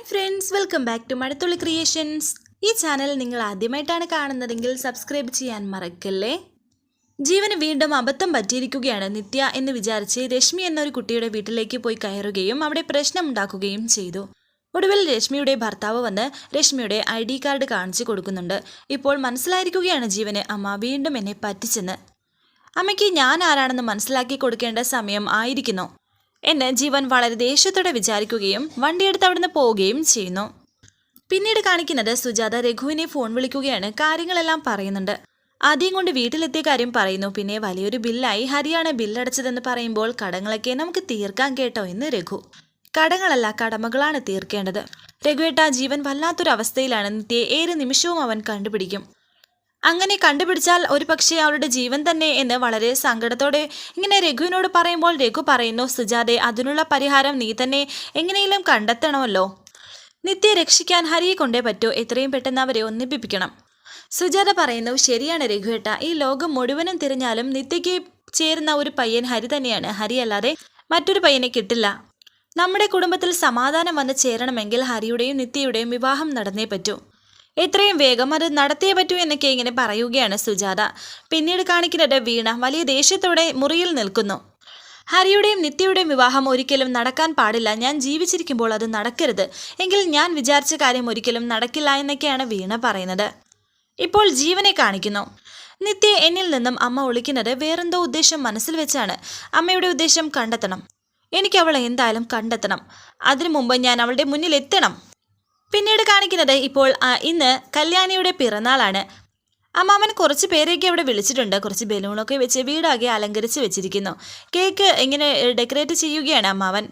Hi friends welcome back to Mazhathulli creations. ഈ channel നിങ്ങൾ ആദ്യമായിട്ടാണ് കാണുന്നതെങ്കിൽ സബ്സ്ക്രൈബ് ചെയ്യാൻ മറക്കല്ലേ? ജീവന് വീണ്ടും അബദ്ധം പറ്റിയിരിക്കുകയാണ് നിത്യ എന്ന് വിചാരിച്ച് രശ്മി എന്നൊരു കുട്ടിയുടെ വീട്ടിലേക്ക് പോയി കയറുകയും അവിടെ പ്രശ്നമുണ്ടാക്കുകയും ചെയ്തു. ഒടുവിൽ രശ്മിയുടെ ഭർത്താവ് വന്ന് രശ്മിയുടെ ഐ ഡി കാർഡ് കാണിച്ചു കൊടുക്കുന്നുണ്ട്. ഇപ്പോൾ മനസ്സിലായിരിക്കുകയാണ് ജീവന് അമ്മ വീണ്ടും എന്നെ പറ്റിച്ചെന്ന്. അമ്മയ്ക്ക് ഞാൻ ആരാണെന്ന് മനസ്സിലാക്കി കൊടുക്കേണ്ട സമയം ആയിരിക്കുന്നു. എന്ന് ജീവൻ വളരെ ദേഷ്യത്തോടെ വിചാരിക്കുകയും വണ്ടിയെടുത്ത് അവിടുന്ന് പോവുകയും ചെയ്യുന്നു. പിന്നീട് കാണിക്കുന്നത് സുജാത രഘുവിനെ ഫോൺ വിളിക്കുകയാണ്. കാര്യങ്ങളെല്ലാം പറയുന്നുണ്ട്. ആദ്യം കൊണ്ട് വീട്ടിലെത്തിയ കാര്യം പറയുന്നു. പിന്നെ വലിയൊരു ബില്ലായി ഹരിയാണ് ബില്ലടച്ചതെന്ന് പറയുമ്പോൾ കടങ്ങളൊക്കെ നമുക്ക് തീർക്കാൻ കേട്ടോ എന്ന് രഘു. കടങ്ങളല്ല കടമകളാണ് തീർക്കേണ്ടത്. രഘുവേട്ട ജീവൻ വല്ലാത്തൊരു അവസ്ഥയിലാണ് നിത്യയെ ഏത് നിമിഷവും അവൻ കണ്ടുപിടിക്കും. അങ്ങനെ കണ്ടുപിടിച്ചാൽ ഒരു പക്ഷേ അവളുടെ ജീവൻ തന്നെ എന്ന് വളരെ സങ്കടത്തോടെ ഇങ്ങനെ രഘുവിനോട് പറയുമ്പോൾ രഘു പറയുന്നു സുജാതെ അതിനുള്ള പരിഹാരം നീ തന്നെ എങ്ങനെയെങ്കിലും കണ്ടെത്തണമല്ലോ. നിത്യയെ രക്ഷിക്കാൻ ഹരിയെ കൊണ്ടേ പറ്റൂ. എത്രയും പെട്ടെന്ന് അവരെ ഒന്നിപ്പിക്കണം സുജാത പറയുന്നു ശരിയാണ് രഘുവേട്ട. ഈ ലോകം മുഴുവനും തിരഞ്ഞാലും നിത്യയ്ക്ക് ചേരുന്ന ഒരു പയ്യൻ ഹരി തന്നെയാണ്. ഹരി അല്ലാതെ മറ്റൊരു പയ്യനെ കിട്ടില്ല. നമ്മുടെ കുടുംബത്തിൽ സമാധാനം വന്ന് ചേരണമെങ്കിൽ ഹരിയുടെയും നിത്യയുടെയും വിവാഹം നടന്നേ പറ്റൂ. എത്രയും വേഗം അത് നടത്തിയേ പറ്റൂ എന്നൊക്കെ ഇങ്ങനെ പറയുകയാണ് സുജാത. പിന്നീട് കാണിക്കുന്നത് വീണ വലിയ ദേഷ്യത്തോടെ മുറിയിൽ നിൽക്കുന്നു. ഹരിയുടെയും നിത്യയുടെയും വിവാഹം ഒരിക്കലും നടക്കാൻ പാടില്ല. ഞാൻ ജീവിച്ചിരിക്കുമ്പോൾ അത് നടക്കരുത്. എങ്കിൽ ഞാൻ വിചാരിച്ച കാര്യം ഒരിക്കലും നടക്കില്ല എന്നൊക്കെയാണ് വീണ പറയുന്നത്. ഇപ്പോൾ ജീവനെ കാണിക്കുന്നു. നിത്യ എന്നിൽ നിന്നും അമ്മ ഒളിക്കുന്നത് വേറെന്തോ ഉദ്ദേശം മനസ്സിൽ വെച്ചാണ്. അമ്മയുടെ ഉദ്ദേശം കണ്ടെത്തണം. എനിക്ക് അവളെ എന്തായാലും കണ്ടെത്തണം. അതിനു മുമ്പ് ഞാൻ അവളുടെ മുന്നിൽ എത്തണം. പിന്നീട് കാണിക്കുന്നത് ഇപ്പോൾ ഇന്ന് കല്യാണിയുടെ പിറന്നാളാണ്. അമ്മാവൻ കുറച്ച് പേരെയൊക്കെ അവിടെ വിളിച്ചിട്ടുണ്ട്. കുറച്ച് ബലൂണൊക്കെ വെച്ച് വീടാകെ അലങ്കരിച്ച് വെച്ചിരിക്കുന്നു. കേക്ക് ഇങ്ങനെ ഡെക്കറേറ്റ് ചെയ്യുകയാണ് അമ്മാവൻ.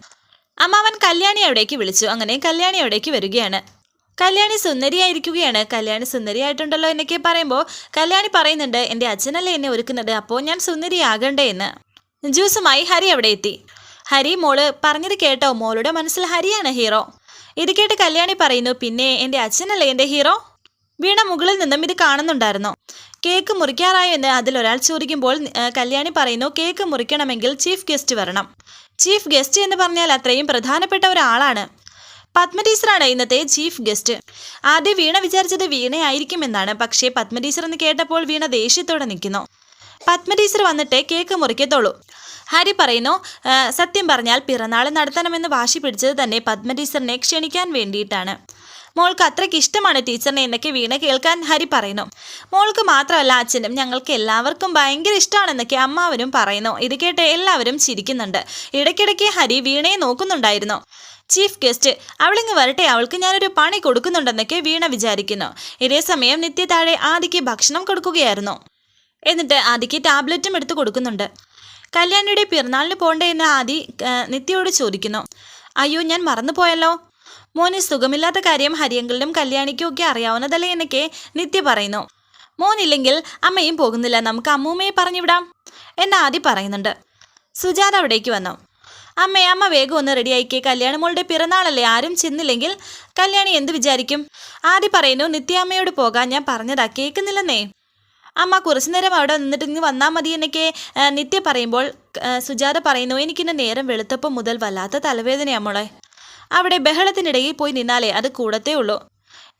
അമ്മാവൻ കല്യാണി അവിടേക്ക് വിളിച്ചു. അങ്ങനെ കല്യാണി അവിടേക്ക് വരികയാണ്. കല്യാണി സുന്ദരിയായിരിക്കുകയാണ്. കല്യാണി സുന്ദരിയായിട്ടുണ്ടല്ലോ എന്നൊക്കെ പറയുമ്പോൾ കല്യാണി പറയുന്നുണ്ട് എന്റെ അച്ഛനല്ലേ എന്നെ ഒരുക്കുന്നത്? അപ്പോൾ ഞാൻ സുന്ദരിയാകണ്ടേ എന്ന്. ജ്യൂസുമായി ഹരി അവിടെ എത്തി. ഹരി മോൾ പറഞ്ഞത് കേട്ടോ മോളുടെ മനസ്സിൽ ഹരിയാണ് ഹീറോ. ഇത് കേട്ട് കല്യാണി പറയുന്നു പിന്നെ എന്റെ അച്ഛനല്ലേ എന്റെ ഹീറോ? വീണ മുകളിൽ നിന്നും ഇത് കാണുന്നുണ്ടായിരുന്നു. കേക്ക് മുറിക്കാറായോ എന്ന് അതിലൊരാൾ ചോദിക്കുമ്പോൾ കല്യാണി പറയുന്നു കേക്ക് മുറിക്കണമെങ്കിൽ ചീഫ് ഗസ്റ്റ് വരണം. ചീഫ് ഗസ്റ്റ് എന്ന് പറഞ്ഞാൽ അത്രയും പ്രധാനപ്പെട്ട ഒരാളാണ്. പത്മ ടീച്ചറാണ് ഇന്നത്തെ ചീഫ് ഗസ്റ്റ്. ആദ്യം വീണ വിചാരിച്ചത് വീണയായിരിക്കുമെന്നാണ് പക്ഷേ പത്മ ടീച്ചർ എന്ന് കേട്ടപ്പോൾ വീണ ദേഷ്യത്തോടെ നിൽക്കുന്നു. പത്മ ടീച്ചർ വന്നിട്ടേ കേക്ക് മുറിക്കത്തുള്ളൂ. ഹരി പറയുന്നു സത്യം പറഞ്ഞാൽ പിറന്നാൾ നടത്തണമെന്ന് വാശി പിടിച്ചത് തന്നെ പത്മ ടീച്ചറിനെ ക്ഷണിക്കാൻ വേണ്ടിയിട്ടാണ്. മോൾക്ക് അത്രയ്ക്ക് ഇഷ്ടമാണ് ടീച്ചറിനെ എന്നൊക്കെ വീണ കേൾക്കാൻ ഹരി പറയുന്നു. മോൾക്ക് മാത്രമല്ല അച്ഛനും ഞങ്ങൾക്ക് എല്ലാവർക്കും ഭയങ്കര ഇഷ്ടമാണെന്നൊക്കെ അമ്മാവനും പറയുന്നു. ഇത് കേട്ട് എല്ലാവരും ചിരിക്കുന്നുണ്ട്. ഇടയ്ക്കിടയ്ക്ക് ഹരി വീണയെ നോക്കുന്നുണ്ടായിരുന്നു. ചീഫ് ഗസ്റ്റ് അവളിങ്ങ് വരട്ടെ അവൾക്ക് ഞാനൊരു പണി കൊടുക്കുന്നുണ്ടെന്നൊക്കെ വീണ വിചാരിക്കുന്നു. ഇതേ സമയം നിത്യ താഴെ ആദിക്ക് ഭക്ഷണം കൊടുക്കുകയായിരുന്നു. എന്നിട്ട് ആദിക്ക് ടാബ്ലറ്റും എടുത്ത് കൊടുക്കുന്നുണ്ട്. കല്യാണിയുടെ പിറന്നാളിന് പോകണ്ടേ എന്ന് ആദി നിത്യയോട് ചോദിക്കുന്നു. അയ്യോ ഞാൻ മറന്നുപോയല്ലോ മോന് സുഖമില്ലാത്ത കാര്യം ഹരിയങ്കലിനും കല്യാണിക്കും ഒക്കെ അറിയാവുന്നതല്ലേ എന്നൊക്കെ നിത്യ പറയുന്നു. മോനില്ലെങ്കിൽ അമ്മയും പോകുന്നില്ല. നമുക്ക് അമ്മൂമ്മയെ പറഞ്ഞുവിടാം എന്ന് ആദി പറയുന്നുണ്ട്. സുജാത അവിടേക്ക് വന്നു. അമ്മേ അമ്മ വേഗം ഒന്ന് റെഡിയായിക്കേ കല്യാണ മോളുടെ പിറന്നാളല്ലേ? ആരും ചെന്നില്ലെങ്കിൽ കല്യാണി എന്ത് വിചാരിക്കും? ആദി പറയുന്നു നിത്യാമ്മയോട് പോകാൻ ഞാൻ പറഞ്ഞതാ. കേൾക്കുന്നില്ലെന്നേ അമ്മ കുറച്ചു നേരം അവിടെ നിന്നിട്ട് ഇങ്ങ് വന്നാൽ മതി എന്നൊക്കെ നിത്യ പറയുമ്പോൾ സുജാത പറയുന്നു എനിക്കിന്ന് നേരം വെളുത്തപ്പം മുതൽ വല്ലാത്ത തലവേദനയാ മോളെ. അവിടെ ബഹളത്തിനിടയിൽ പോയി നിന്നാലേ അത് കൂടത്തേ ഉള്ളൂ.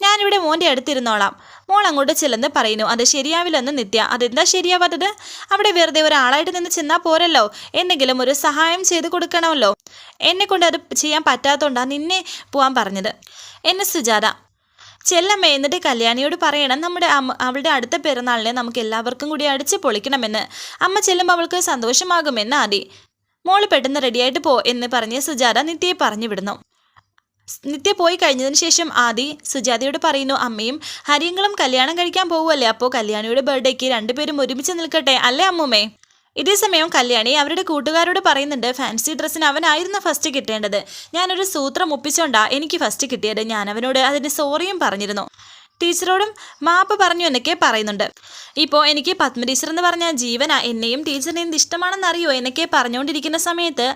ഞാനിവിടെ മോന്റെ അടുത്തിരുന്നോളാം. മോൾ അങ്ങോട്ട് ചെല്ലെന്ന് പറയുന്നു അത് ശരിയാവില്ലെന്ന് നിത്യ. അതെന്താ ശരിയാവാത്തത്? അവിടെ വെറുതെ ഒരാളായിട്ട് നിന്ന് ചെന്നാൽ പോരല്ലോ. എന്തെങ്കിലും ഒരു സഹായം ചെയ്ത് കൊടുക്കണമല്ലോ. എന്നെ കൊണ്ട് അത് ചെയ്യാൻ പറ്റാത്തതുകൊണ്ടാണ് നിന്നെ പോവാൻ പറഞ്ഞത്. എന്നെ സുജാത ചെല്ലമ്മ എന്നിട്ട് കല്യാണിയോട് പറയണം നമ്മുടെ അവളുടെ അടുത്ത പിറന്നാളിനെ നമുക്ക് എല്ലാവർക്കും കൂടി അടിച്ച് പൊളിക്കണമെന്ന്. അമ്മ ചെല്ലുമ്പോൾ അവൾക്ക് സന്തോഷമാകുമെന്ന് ആദി. മോൾ പെട്ടെന്ന് റെഡിയായിട്ട് പോ എന്ന് പറഞ്ഞ് സുജാത നിത്യയെ പറഞ്ഞു വിടുന്നു. നിത്യ പോയി കഴിഞ്ഞതിന് ശേഷം ആദി സുജാതയോട് പറയുന്നു അമ്മയും ഹരിയങ്ങളും കല്യാണം കഴിക്കാൻ പോവുമല്ലേ അപ്പോൾ കല്യാണിയുടെ ബർത്ത്ഡേക്ക് രണ്ടുപേരും ഒരുമിച്ച് നിൽക്കട്ടെ അല്ലേ അമ്മൂമ്മേ? ഇതേ സമയം കല്യാണി അവരുടെ കൂട്ടുകാരോട് പറയുന്നുണ്ട് ഫാൻസി ഡ്രസ്സിന് അവനായിരുന്നു ഫസ്റ്റ് കിട്ടേണ്ടത്. ഞാനൊരു സൂത്രം ഒപ്പിച്ചോണ്ടാ എനിക്ക് ഫസ്റ്റ് കിട്ടിയത്. ഞാൻ അവനോട് അതിന് സോറിയും പറഞ്ഞിരുന്നു. ടീച്ചറോടും മാപ്പ് പറഞ്ഞു എന്നൊക്കെ പറയുന്നുണ്ട്. ഇപ്പോൾ എനിക്ക് പത്മ ടീച്ചർ എന്ന് പറഞ്ഞ ജീവന. എന്നെയും ടീച്ചറിനെ എന്ത് ഇഷ്ടമാണെന്ന് അറിയോ എന്നൊക്കെ പറഞ്ഞുകൊണ്ടിരിക്കുന്ന സമയത്ത്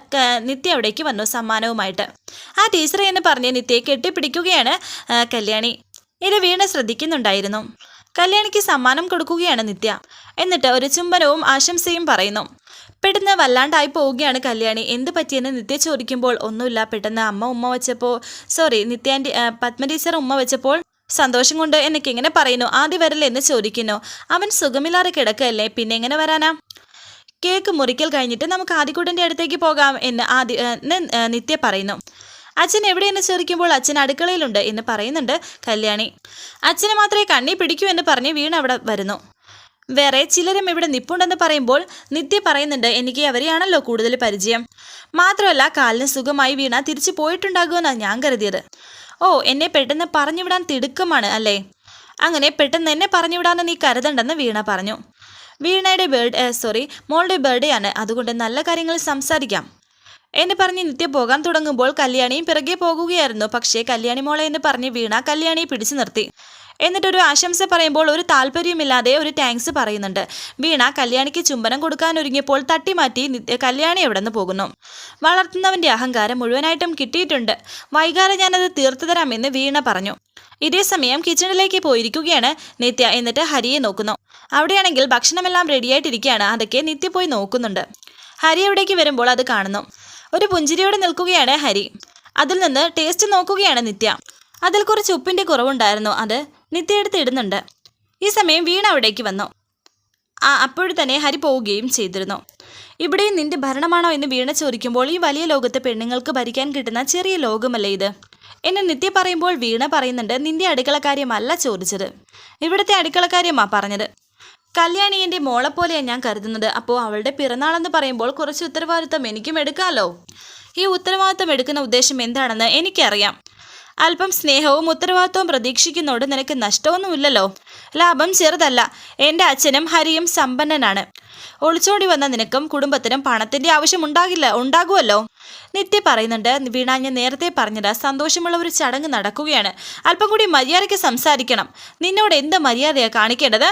നിത്യ അവിടേക്ക് വന്നു സമ്മാനവുമായിട്ട്. ആ ടീച്ചറെ എന്ന് പറഞ്ഞ് നിത്യയെ കെട്ടിപ്പിടിക്കുകയാണ് കല്യാണി. ഇത് വീണ് ശ്രദ്ധിക്കുന്നുണ്ടായിരുന്നു. കല്യാണിക്ക് സമ്മാനം കൊടുക്കുകയാണ് നിത്യ. എന്നിട്ട് ഒരു ചുംബനവും ആശംസയും പറയുന്നു. പെട്ടെന്ന് വല്ലാണ്ടായി പോവുകയാണ് കല്യാണി. എന്ത് പറ്റിയെന്ന് നിത്യ ചോദിക്കുമ്പോൾ ഒന്നുമില്ല. പെട്ടെന്ന് അമ്മ ഉമ്മ വെച്ചപ്പോൾ സോറി നിത്യാന്റെ പത്മ ടീച്ചർ ഉമ്മ വെച്ചപ്പോൾ സന്തോഷം കൊണ്ട് എന്നൊക്കെ എങ്ങനെ പറയുന്നു. ആദ്യ വരല്ലേ എന്ന് ചോദിക്കുന്നു. അവൻ സുഖമില്ലാതെ കിടക്കല്ലേ പിന്നെ എങ്ങനെ വരാനാ? കേക്ക് മുറിക്കൽ കഴിഞ്ഞിട്ട് നമുക്ക് ആദിക്കുട്ടന്റെ അടുത്തേക്ക് പോകാം എന്ന് ആദ്യ നിത്യ പറയുന്നു. അച്ഛൻ എവിടെയെന്ന് ചോദിക്കുമ്പോൾ അച്ഛൻ അടുക്കളയിലുണ്ട് എന്ന് പറയുന്നുണ്ട് കല്യാണി. അച്ഛനെ മാത്രമേ കണ്ണി പിടിക്കൂ എന്ന് പറഞ്ഞ് വീണ് അവിടെ വരുന്നു. വേറെ ചിലരും ഇവിടെ നിപ്പുണ്ടെന്ന് പറയുമ്പോൾ നിത്യ പറയുന്നുണ്ട് എനിക്ക് അവരെയാണല്ലോ കൂടുതൽ പരിചയം. മാത്രമല്ല കാലിന് സുഖമായി വീണ തിരിച്ചു പോയിട്ടുണ്ടാകുമെന്നാണ് ഞാൻ കരുതിയത്. ഓ എന്നെ പെട്ടെന്ന് പറഞ്ഞുവിടാൻ തിടുക്കമാണ് അല്ലേ? അങ്ങനെ പെട്ടെന്ന് എന്നെ പറഞ്ഞുവിടാന്ന് നീ കരുതണ്ടെന്ന് വീണ പറഞ്ഞു. വീണയുടെ ബേർഡ് സോറി മോളുടെ ബേർഡേ ആണ് അതുകൊണ്ട് നല്ല കാര്യങ്ങൾ സംസാരിക്കാം. എന്ന് പറഞ്ഞ് നിത്യ പോകാൻ തുടങ്ങുമ്പോൾ കല്യാണിയും പിറകെ പോകുകയായിരുന്നു. പക്ഷേ കല്യാണി മോളെ എന്ന് പറഞ്ഞ് വീണ കല്യാണിയെ പിടിച്ചു നിർത്തി. എന്നിട്ടൊരു ആശംസ പറയുമ്പോൾ ഒരു താല്പര്യമില്ലാതെ ഒരു താങ്ക്സ് പറയുന്നുണ്ട്. വീണ കല്യാണിക്ക് ചുംബനം കൊടുക്കാൻ ഒരുങ്ങിയപ്പോൾ തട്ടിമാറ്റി കല്യാണി എവിടെ നിന്ന് പോകുന്നു? വളർത്തുന്നവന്റെ അഹങ്കാരം മുഴുവനായിട്ടും കിട്ടിയിട്ടുണ്ട്. വൈകാതെ ഞാനത് തീർത്തു തരാമെന്ന് വീണ പറഞ്ഞു. ഇതേ സമയം കിച്ചണിലേക്ക് പോയിരിക്കുകയാണ് നിത്യ. എന്നിട്ട് ഹരിയെ നോക്കുന്നു. അവിടെയാണെങ്കിൽ ഭക്ഷണമെല്ലാം റെഡിയായിട്ടിരിക്കുകയാണ് അതൊക്കെ നിത്യ പോയി നോക്കുന്നുണ്ട്. ഹരി അവിടേക്ക് വരുമ്പോൾ അത് കാണുന്നു. ഒരു പുഞ്ചിരിയോടെ നിൽക്കുകയാണ് ഹരി. അതിൽ നിന്ന് ടേസ്റ്റ് നോക്കുകയാണ് നിത്യ. അതിൽ കുറച്ച് ഉപ്പിന്റെ കുറവുണ്ടായിരുന്നു. അത് നിത്യ എടുത്ത് ഇടുന്നുണ്ട്. ഈ സമയം വീണ അവിടേക്ക് വന്നു. ആ അപ്പോഴും തന്നെ ഹരി പോവുകയും ചെയ്തിരുന്നു. ഇവിടെയും നിന്റെ ഭരണമാണോ എന്ന് വീണ ചോദിക്കുമ്പോൾ ഈ വലിയ ലോകത്തെ പെണ്ണുങ്ങൾക്ക് ഭരിക്കാൻ കിട്ടുന്ന ചെറിയ ലോകമല്ലേ ഇത്? എന്നെ നിത്യ പറയുമ്പോൾ വീണ പറയുന്നുണ്ട് നിന്റെ അടുക്കളക്കാര്യമല്ല ചോദിച്ചത്. ഇവിടുത്തെ അടുക്കളക്കാര്യമാ പറഞ്ഞത്. കല്യാണി എന്റെ മോളെ പോലെയാണ് ഞാൻ കരുതുന്നത്. അപ്പോൾ അവളുടെ പിറന്നാളെന്ന് പറയുമ്പോൾ കുറച്ച് ഉത്തരവാദിത്തം എനിക്കും എടുക്കാമല്ലോ ഈ ഉത്തരവാദിത്തം എടുക്കുന്ന ഉദ്ദേശം എന്താണെന്ന് എനിക്കറിയാം. അല്പം സ്നേഹവും ഉത്തരവാദിത്വവും പ്രതീക്ഷിക്കുന്നോട് നിനക്ക് നഷ്ടമൊന്നുമില്ലല്ലോ? ലാഭം ചെറുതല്ല. എന്റെ അച്ഛനും ഹരിയും സമ്പന്നനാണ്. ഒളിച്ചോടി വന്ന നിനക്കും കുടുംബത്തിനും പണത്തിന്റെ ആവശ്യം ഉണ്ടാകില്ല ഉണ്ടാകുമല്ലോ? നിത്യ പറയുന്നുണ്ട് വീണ ഞാൻ നേരത്തെ പറഞ്ഞത് സന്തോഷമുള്ള ഒരു ചടങ്ങ് നടക്കുകയാണ്. അല്പം കൂടി മര്യാദയ്ക്ക് സംസാരിക്കണം. നിന്നോട് എന്ത് മര്യാദയാണ് കാണിക്കേണ്ടത്?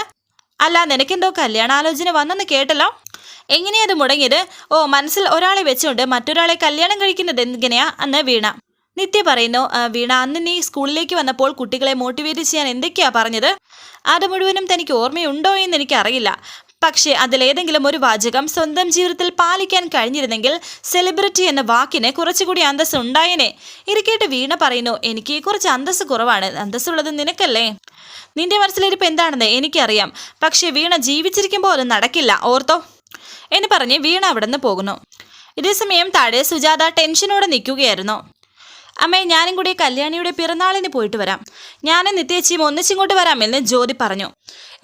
അല്ല നിനക്കെന്തോ കല്യാണാലോചന വന്നെന്ന് കേട്ടല്ലോ? എങ്ങനെയാ അത് മുടങ്ങിയത്? ഓ മനസ്സിൽ ഒരാളെ വെച്ചുകൊണ്ട് മറ്റൊരാളെ കല്യാണം കഴിക്കുന്നത് എങ്ങനെയാ അന്ന് വീണ. നിത്യ പറയുന്നു വീണ അന്ന് നീ സ്കൂളിലേക്ക് വന്നപ്പോൾ കുട്ടികളെ മോട്ടിവേറ്റ് ചെയ്യാൻ എന്തൊക്കെയാ പറഞ്ഞത്? അത് മുഴുവനും തനിക്ക് ഓർമ്മയുണ്ടോ എന്ന് എനിക്കറിയില്ല. പക്ഷേ അതിലേതെങ്കിലും ഒരു വാചകം സ്വന്തം ജീവിതത്തിൽ പാലിക്കാൻ കഴിഞ്ഞിരുന്നെങ്കിൽ സെലിബ്രിറ്റി എന്ന വാക്കിന് കുറച്ചുകൂടി അന്തസ് ഉണ്ടായേനെ. ഇരിക്കേട്ട് വീണ പറയുന്നു എനിക്ക് കുറച്ച് അന്തസ് കുറവാണ്. അന്തസ്സുള്ളത് നിനക്കല്ലേ? നിന്റെ മനസ്സിലിരിപ്പ് എന്താണെന്ന് എനിക്കറിയാം. പക്ഷേ വീണ ജീവിച്ചിരിക്കുമ്പോൾ അത് നടക്കില്ല. ഓർത്തോ. എന്ന് പറഞ്ഞ് വീണ അവിടെ നിന്ന് പോകുന്നു. ഇതേസമയം താഴെ സുജാത ടെൻഷനോടെ നിൽക്കുകയായിരുന്നു. അമ്മേ ഞാനും കൂടി കല്യാണിയുടെ പിറന്നാളിന് പോയിട്ട് വരാം. ഞാനും നിത്യേച്ചിയും ഒന്നിച്ചിങ്ങോട്ട് വരാമെന്ന് ജ്യോതി പറഞ്ഞു.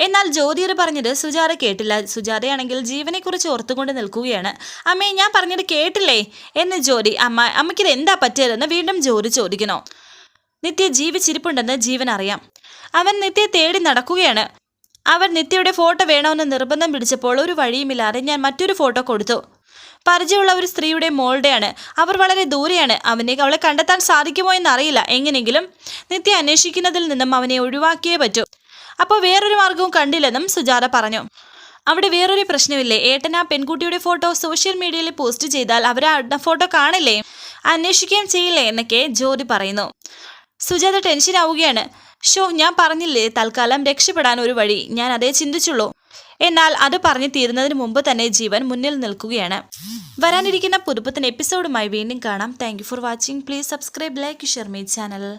എന്നാൽ ജ്യോതിയർ പറഞ്ഞത് സുജാത കേട്ടില്ല. സുജാതയാണെങ്കിൽ ജീവനെക്കുറിച്ച് ഓർത്തുകൊണ്ട് നിൽക്കുകയാണ്. അമ്മേ ഞാൻ പറഞ്ഞത് കേട്ടില്ലേ? എന്ന് ജ്യോതി അമ്മ അമ്മയ്ക്കിത് എന്താ പറ്റിയതെന്ന് വീണ്ടും ജ്യോതി ചോദിക്കുന്നു. നിത്യ ജീവിച്ചിരിപ്പുണ്ടെന്ന് ജീവൻ അറിയാം. അവൻ നിത്യ തേടി നടക്കുകയാണ്. അവൻ നിത്യയുടെ ഫോട്ടോ വേണമെന്ന് നിർബന്ധം പിടിച്ചപ്പോൾ ഒരു വഴിയുമില്ലാതെ ഞാൻ മറ്റൊരു ഫോട്ടോ കൊടുത്തു. പരിചയമുള്ള ഒരു സ്ത്രീയുടെ മോളുടെയാണ്. അവർ വളരെ ദൂരെയാണ്. അവനെ അവളെ കണ്ടെത്താൻ സാധിക്കുമോ എന്നറിയില്ല. എങ്ങനെയെങ്കിലും നിത്യ അന്വേഷിക്കുന്നതിൽ നിന്നും അവനെ ഒഴിവാക്കിയേ പറ്റൂ. അപ്പോൾ വേറൊരു മാർഗവും കണ്ടില്ലെന്നും സുജാത പറഞ്ഞു. അവിടെ വേറൊരു പ്രശ്നമില്ലേ? ഏട്ടൻ ആ പെൺകുട്ടിയുടെ ഫോട്ടോ സോഷ്യൽ മീഡിയയിൽ പോസ്റ്റ് ചെയ്താൽ അവർ ആ ഫോട്ടോ കാണില്ലേ? അന്വേഷിക്കുകയും ചെയ്യില്ലേ എന്നൊക്കെ ജ്യോതി പറയുന്നു. സുജാത ടെൻഷൻ ആവുകയാണ് ഷോ ഞാൻ പറഞ്ഞില്ലേ? തൽക്കാലം രക്ഷപ്പെടാൻ ഒരു വഴി. ഞാൻ അതേ ചിന്തിച്ചുള്ളൂ. എന്നാൽ അത് പറഞ്ഞു തീരുന്നതിന് മുമ്പ് തന്നെ ജീവൻ മുന്നിൽ നിൽക്കുകയാണ്. വരാനിരിക്കുന്ന പുതുപ്പത്തിന് എപ്പിസോഡുമായി വീണ്ടും കാണാം. Thank for watching please subscribe like share my channel